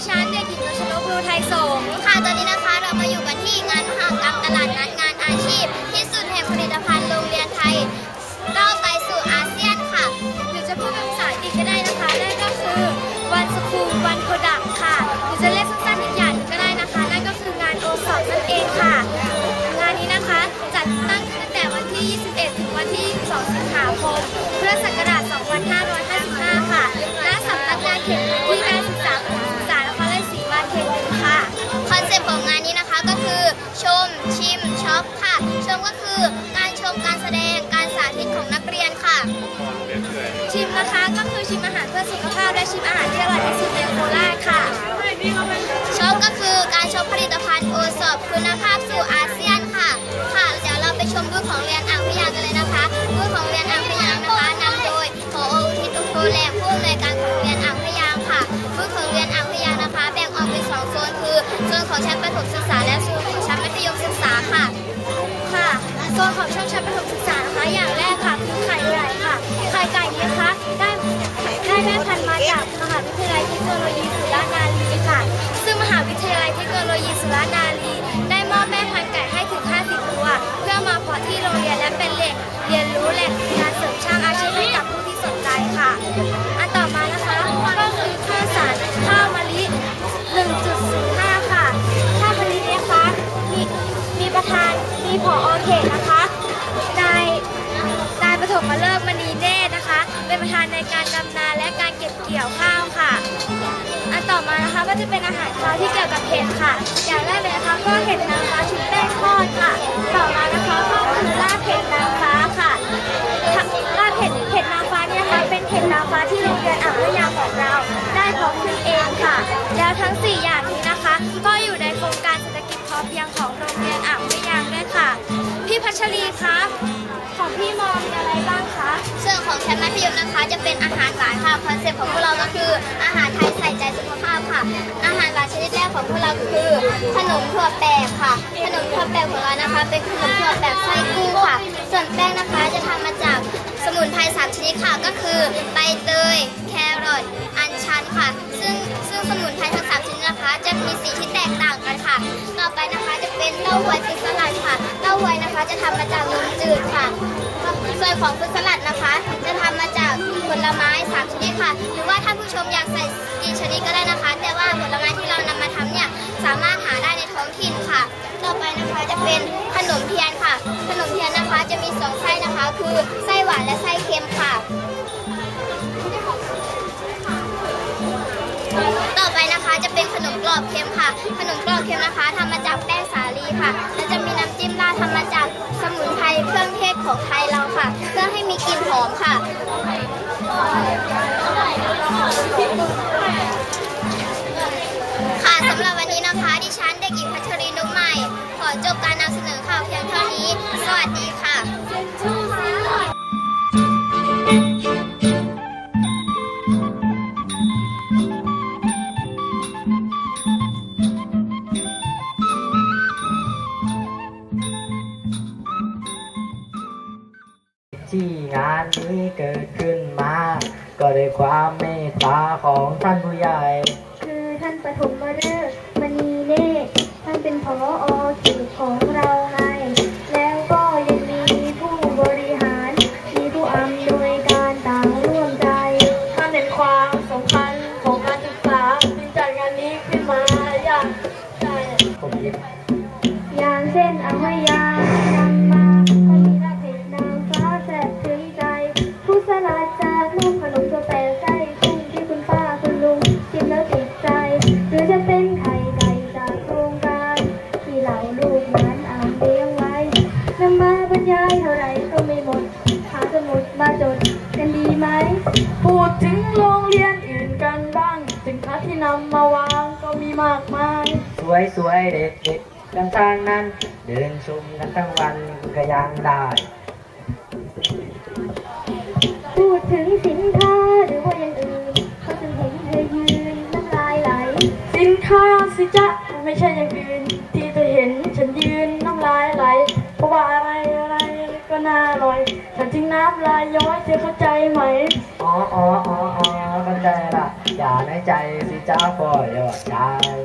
ดิฉันเด็กหญิงรัชนกรูไทยสงค่ะ ตอนนี้นะคะเรามาอยู่กันที่งานมหกรรมตลาดนัดงานอาชีพ ที่สุดแห่งผลิตภัณฑ์ พื่อสุขภาพและชิมอาหารที่อร่อยที่สุดในโคราชค่ะชมก็คือการชมผลิตภัณฑ์โอสอบคุณภาพสู่อาเซียนค่ะ ค่ะ เดี๋ยวเราไปชมบูธของเรียนอ่างพยางกันเลยนะคะบูธของเรียนอ่างพยางนะคะนำโดยผออุทิศอุโทแลผู้อำนวยการของเรียนอ่างพยางค่ะบูธของเรียนอ่างพยางนะคะ แบ่งออกเป็นสองโซนคือโซนของชั้นประถมศึกษาและโซนของชั้นมัธยมศึกษาค่ะ ค่ะ โซนของช่องชั้นประถมศึกษานะคะอย่าง คโนโลยีสุราษฎร์ธานีค่ะ ซึ่งมหาวิทยาลัยเทคโนโลยีสุราษฎร์ธานีได้มอบแม่พันธุ์ไก่ให้ถึง 50 ตัว เพื่อมาเพาะที่โรงเรียนและเป็นแหล่งเรียนรู้แหล่งการเสริมสร้างอาชีพให้กับผู้ที่สนใจค่ะ อันต่อมานะคะก็คือข้าวสารข้าวมะลิ 1.05 ค่ะข้าวมะลิเนะคะมีมีประธานมีผอเขตนะคะนายนายปฐมฤกษ์มณีเนตรนะคะ เป็นประธานในการดำนาและการเก็บเกี่ยวข้าวค่ะ อันต่อมานะคะก็จะเป็นอาหารเช้าที่เกี่ยวกับเห็ดค่ะ อย่างแรกเลยนะคะก็เห็ดนางฟ้าชุบแป้งทอดค่ะ ต่อมานะคะก็คือลาบเห็ดนางฟ้าค่ะลาบเห็ดเห็ดนางฟ้าเนี่ยนะคะเป็นเห็ดนางฟ้าที่โรงเรียนอ่างพยางของเรา ได้เพาะขึ้นเองค่ะ แล้วทั้ง 4 อย่างนี้นะคะ ก็อยู่ในโครงการเศรษฐกิจพอเพียงของโรงเรียนอ่างพยางด้วยค่ะ พี่พัชรีคะของ พี่มองมีอะไรบ้างคะส่วนของชั้นมัธยมนะคะ จะเป็นอาหารหวานค่ะคอนเซ็ปต์ของพวกเราก็คือ อาหารไทยใส่ใจสุขภาพค่ะ อาหารหวานชนิดแรกของพวกเราคือ ขนมถั่วแปบค่ะ ขนมถั่วแปบของเรานะคะ เป็นขนมถั่วแปบไส้กุ้งค่ะ ส่วนแป้งนะคะจะทำมาจากสมุนไพรสามชนิดค่ะ ก็คือใบเตย แครอทอัญชันค่ะ ซึ่งซึ่งสมุนไพรทั้งสามชนิดนะคะ จะมีสีที่แตกต่างกันค่ะ ต่อไปนะคะจะเป็นเต้าหวยฟิสลัดค่ะ เต้าหวยนะคะจะทำมาจากนม จืดค่ะส่วนของฟรุตสลัดนะคะ จะทำมาจากผลไม้สามชนิดค่ะ หรือว่าท่านผู้ชมอยากใส่กี่ชนิดก็ได้นะคะ แต่ว่าผลไม้ที่เรานำมาทำเนี่ยสามารถหาได้ในท้องถิ่นค่ะ ต่อไปนะคะจะเป็นขนมเทียนค่ะ ขนมเทียนนะคะจะมีสองไส้นะคะ คือไส้หวานและไส้เค็มค่ะต่อไปนะคะจะเป็นขนมกรอบเค็มค่ะ ขนมกรอบเค็มนะคะทำมาจากแป้งสาลีค่ะ ของไทยเราค่ะ เพื่อให้มีกลิ่นหอมค่ะ ค่ะสำหรับวันนี้นะคะ ดิฉันเด็กหญิงพัชรินุกใหม่ ขอจบการนำเสนอข่าวเพียงเท่านี้ สวัสดี งานนี้เกิดขึ้นมา ก็ด้วยความเมตตาของท่านผู้ใหญ่ คือท่านปฐมฤกษ์มณีเนตรท่านเป็นผออเขตของเราไงแล้วก็ยังมีผู้บริหาร มีผู้อำนวยการต่างร่วมใจ ท่านเห็นความสำคัญของการศึกษาจึงจัดงานนี้ขึ้นมาอย่างใช่ผมยิบอย่างเช่นเอาให้ยา สวยสวยเด็ดเด็ดกันทางนั้น เดินชมกันทั้งวันก็ยังได้ พูดถึงสินค้าหรือว่าอย่างอื่นเขาจึงเห็นเธอยืนน้ำลายไหล สินค้าสิจ๊ะไม่ใช่อย่างอื่น ที่เธอเห็นฉันยืนน้ำลายไหล เพราะว่าอะไรอะไรก็น่าอร่อย ฉันทิ้งน้ำลายย้อยเธอเข้าใจไหม อ๋ออ๋ออ๋ออ๋อเข้าใจละอย่าในอยใจสิจ้าพ่อยอดชาย